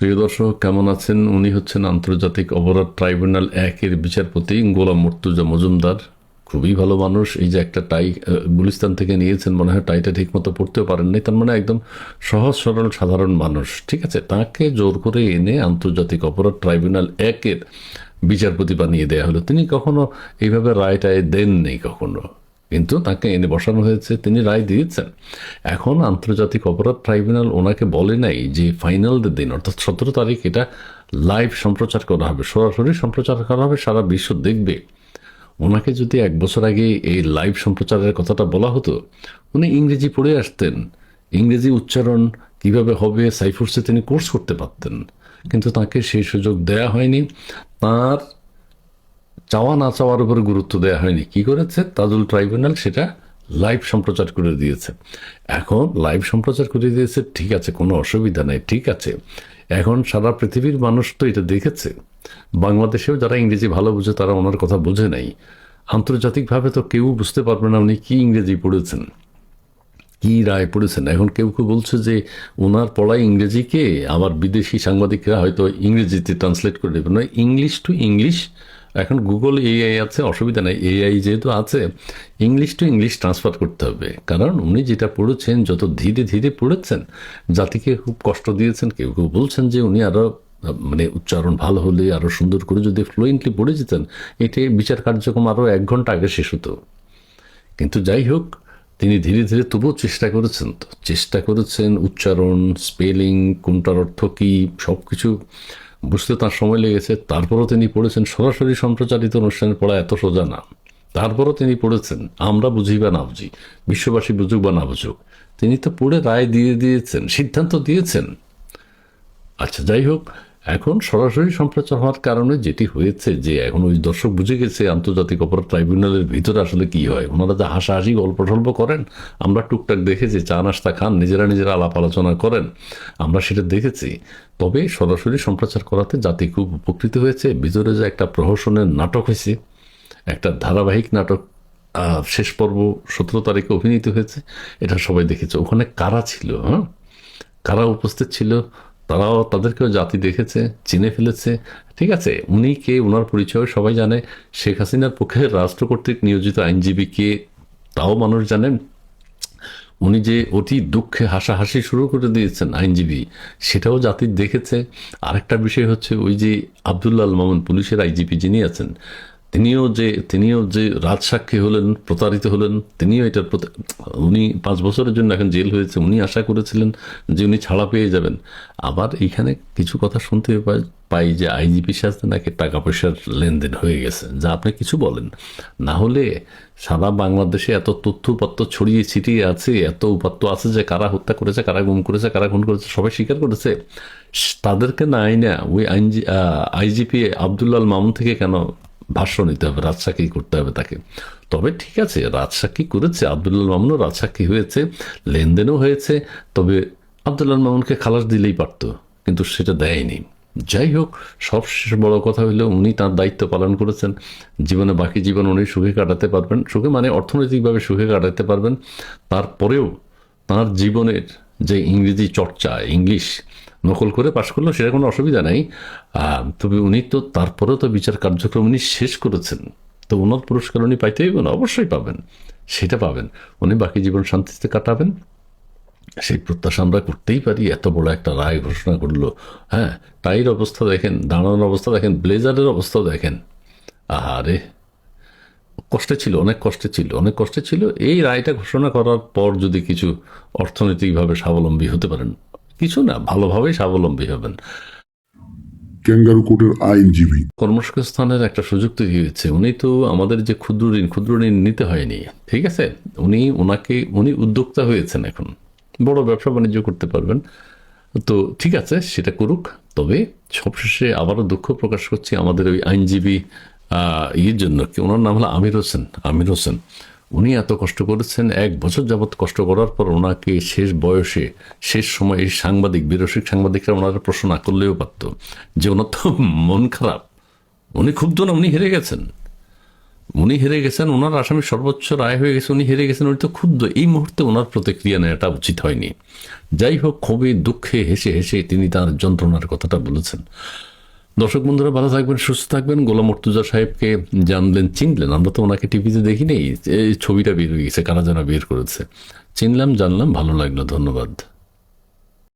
প্রিয় দর্শক, কেমন আছেন? উনি হচ্ছেন আন্তর্জাতিক অপরাধ ট্রাইব্যুনাল একের বিচারপতি গোলাম মর্তুজা মজুমদার। খুবই ভালো মানুষ। এই যে একটা টাই গুলিস্তান থেকে নিয়েছেন, মনে হয় টাইটা ঠিক মতো পড়তেও পারেননি। তার মানে একদম সহজ, সরল, সাধারণ মানুষ। ঠিক আছে? তাকে জোর করে এনে আন্তর্জাতিক অপরাধ ট্রাইব্যুনাল একের বিচারপতি বানিয়ে দেয়া হলো। তিনি কখনো এইভাবে রায়টায় দেননি কখনো। কিন্তু তাকে এনে বসানো হয়েছে, তিনি রায় দিয়েছেন। এখন আন্তর্জাতিক অপরাধ ট্রাইব্যুনাল ওনাকে বলে নাই যে ফাইনাল দিন, অর্থাৎ সতেরো তারিখ এটা লাইভ সম্প্রচার করা হবে, সরাসরি সম্প্রচার করা হবে, সারা বিশ্ব দেখবে। ওনাকে যদি এক বছর আগে এই লাইভ সম্প্রচারের কথাটা বলা হতো, উনি ইংরেজি পড়ে আসতেন। ইংরেজি উচ্চারণ কীভাবে হবে সাইফোর্সে তিনি কোর্স করতে পারতেন। কিন্তু তাকে সেই সুযোগ দেয়া হয়নি। তার চাওয়া না চাওয়ার উপরে গুরুত্ব দেওয়া হয়নি। কি করেছে? তাজুল ট্রাইব্যুনাল সেটা লাইভ সম্প্রচার করে দিয়েছে। এখন লাইভ সম্প্রচার করে দিয়েছে, ঠিক আছে, কোনো অসুবিধা নেই, ঠিক আছে। এখন সারা পৃথিবীর মানুষ তো এটা দেখেছে। বাংলাদেশেও যারা ইংরেজি ভালো বুঝে, তারা ওনার কথা বোঝে নাই। আন্তর্জাতিকভাবে তো কেউ বুঝতে পারবে না উনি কি ইংরেজি পড়েছেন। কি রায় পড়েছেন? এখন কেউ কেউ বলছে যে ওনার পড়া ইংরেজিকে আবার বিদেশি সাংবাদিকরা হয়তো ইংরেজিতে ট্রান্সলেট করে দেবেন নয় ইংলিশ টু ইংলিশ এখন গুগল এআই আছে, অসুবিধা নেই। এআই যেহেতু আছে ইংলিশ টু ইংলিশ ট্রান্সফার করতে হবে। কারণ উনি যেটা পড়েছেন, যত ধীরে ধীরে পড়েছেন, জাতিকে খুব কষ্ট দিয়েছেন, কেউ কেউ বলছেন যে উনি আরও মানে উচ্চারণ ভালো হলে আরও সুন্দর করে যদি ফ্লুয়েন্টলি পড়ে যেতেন এটি বিচার কার্যক্রম আরও এক ঘণ্টা আগে শেষ হতো। কিন্তু যাই হোক, তিনি ধীরে ধীরে তবুও চেষ্টা করেছেন তো। চেষ্টা করেছেন উচ্চারণ স্পেলিং কোনটার অর্থ কী সব কিছু বুঝতে তার সময় লেগেছে। তারপরও তিনি পড়েছেন সরাসরি সম্প্রচারিত অনুষ্ঠানে পড়া এত সোজা না। তারপরও তিনি পড়েছেন, আমরা বুঝি বা না বুঝি, বিশ্ববাসী বুঝুক বা না বুঝুক। তিনি তো পড়ে রায় দিয়ে দিয়েছেন, সিদ্ধান্ত দিয়েছেন। আচ্ছা যাই হোক এখন সরাসরি সম্প্রচার হওয়ার কারণে যেটি হয়েছে যে এখন ওই দর্শক বুঝে গেছে আন্তর্জাতিক অপরাধ ট্রাইব্যুনালের ভিতরে আসলে কি হয়। ওনারা যে হাসাহাসি, গল্প টল্প করেন, আমরা টুকটাক দেখেছি, চা নাস্তা খান, নিজেরা নিজেরা আলাপ আলোচনা করেন, আমরা সেটা দেখেছি। তবে সরাসরি সম্প্রচার করাতে জাতি খুব উপকৃত হয়েছে। ভিতরে যে একটা প্রহসনের নাটক হয়েছে, একটা ধারাবাহিক নাটক শেষ পর্ব সতেরো তারিখে অভিনীত হয়েছে, এটা সবাই দেখেছে। ওখানে কারা ছিল হ্যাঁ? কারা উপস্থিত ছিল? তারাও তাদেরকেও জাতি দেখেছে, চিনে ফেলেছে। ঠিক আছে, উনি কে ওনার পরিচয় সবাই জানে। শেখ হাসিনার পক্ষে রাষ্ট্র কর্তৃক নিয়োজিত আইনজীবী কে, তাও মানুষ জানেন। উনি যে অতি দুঃখে হাসাহাসি শুরু করে দিয়েছেন আইনজীবী, সেটাও জাতি দেখেছে। আরেকটা বিষয় হচ্ছে ওই যে আবদুল্লাল মামুন, পুলিশের আইজিপি যিনি আছেন তিনিও যে তিনিও যে রাজসাক্ষী হলেন, প্রতারিত হলেন, তিনিও এটার উনি পাঁচ বছরের জন্য এখন জেল হয়েছে, উনি আশা করেছিলেন যে উনি ছাড়া পেয়ে যাবেন। আবার এইখানে কিছু কথা শুনতে পাই- যে আইজিপির সাথে নাকি টাকা পয়সার লেনদেন হয়ে গেছে, যা আপনি কিছু বলেন। না হলে সারা বাংলাদেশে এত তথ্য উপাত্ত ছড়িয়ে ছিটিয়ে আছে, এত উপাত্ত আছে যে কারা হত্যা করেছে, কারা গুম করেছে, কারা খুন করেছে, সবাই স্বীকার করেছে। তাদেরকে না আইনা ওই আইনজি আইজিপি আবদুল্লাল মামুন থেকে কেন ভাষ্য নিতে হবে, রাজসাক্ষী করতে হবে তাকে। তবে ঠিক আছে, রাজসাক্ষী করেছে আবদুল্লাল মামুনও রাজসাক্ষী হয়েছে, লেনদেনও হয়েছে, তবে আবদুল্লাহ মামুনকে খালাস দিলেই পারতো, কিন্তু সেটা দেয়নি। যাই হোক, সবশেষ বড় কথা হইল উনি তার দায়িত্ব পালন করেছেন। জীবনে বাকি জীবন উনি সুখে কাটাতে পারবেন। সুখে মানে অর্থনৈতিকভাবে সুখে কাটাতে পারবেন। তারপরেও তার জীবনের যে ইংরেজি চর্চা, ইংলিশ নকল করে পাশ করল, সেটা কোনো অসুবিধা নেই। তবে উনি তো তারপরেও তো বিচার কার্যক্রম উনি শেষ করেছেন। তো ওনার পুরস্কার উনি পাইতে হইবেন অবশ্যই পাবেন। সেটা পাবেন। উনি বাকি জীবন শান্তিতে কাটাবেন। সেই প্রত্যাশা আমরা করতেই পারি, এত বড় একটা রায় ঘোষণা করল। হ্যাঁ টাইর অবস্থা দেখেন, দাঁড়ানোর অবস্থা দেখেন, ব্লেজারের অবস্থা দেখেন। আহারে, কষ্টে ছিল, অনেক কষ্টে ছিল, অনেক কষ্টে ছিল। এই রায়টা ঘোষণা করার পর যদি কিছু অর্থনৈতিকভাবে স্বাবলম্বী হতে পারেন কিছু না ভালোভাবেই স্বাবলম্বী হবেন। ক্যাঙ্গারু কোর্টের আইনজীবী। কর্মসংস্থানের একটা সুযোগ তৈরি হয়েছে। উনি তো আমাদের যে ক্ষুদ্র ঋণ ক্ষুদ্র ঋণ নিতে হয়নি ঠিক আছে? উনি ওনাকে উনি উদ্যোক্তা হয়েছেন এখন। বড় ব্যবসা বাণিজ্য করতে পারবেন। তো ঠিক আছে সেটা করুক। তবে সবশেষে আবারও দুঃখ প্রকাশ করছি আমাদের ওই আইনজীবী আহ, ইয়ের জন্য। কি ওনার নাম হলো আমির হোসেন আমির হোসেন। উনি এত কষ্ট করেছেন, এক বছর যাবৎ কষ্ট করার পর ওনাকে শেষ বয়সে, শেষ সময়ে সাংবাদিক, বিরসিক সাংবাদিকরা ওনারা প্রশ্ন না করলেও পারত। যে ওনার তো মন খারাপ, উনি ক্ষুব্ধ না, উনি হেরে গেছেন। উনি হেরে গেছেন, ওনার আসামি সর্বোচ্চ রায় হয়ে গেছে, উনি হেরে গেছেন, উনি তো ক্ষুব্ধ। এই মুহূর্তে ওনার প্রতিক্রিয়া নেওয়াটা উচিত হয়নি। যাই হোক, ক্ষোভে, দুঃখে হেসে হেসে তিনি তার যন্ত্রণার কথাটা বলেছেন। দর্শক বন্ধুরা, ভালো থাকবেন, সুস্থ থাকবেন। গোলাম মর্তুজা সাহেবকে জানলেন, চিনলেন। আমরা তো ওনাকে টিভিতে দেখিনি। এই ছবিটা বের হয়ে গেছে, কারা যেন বের করেছে। চিনলাম, জানলাম, ভালো লাগল, ধন্যবাদ।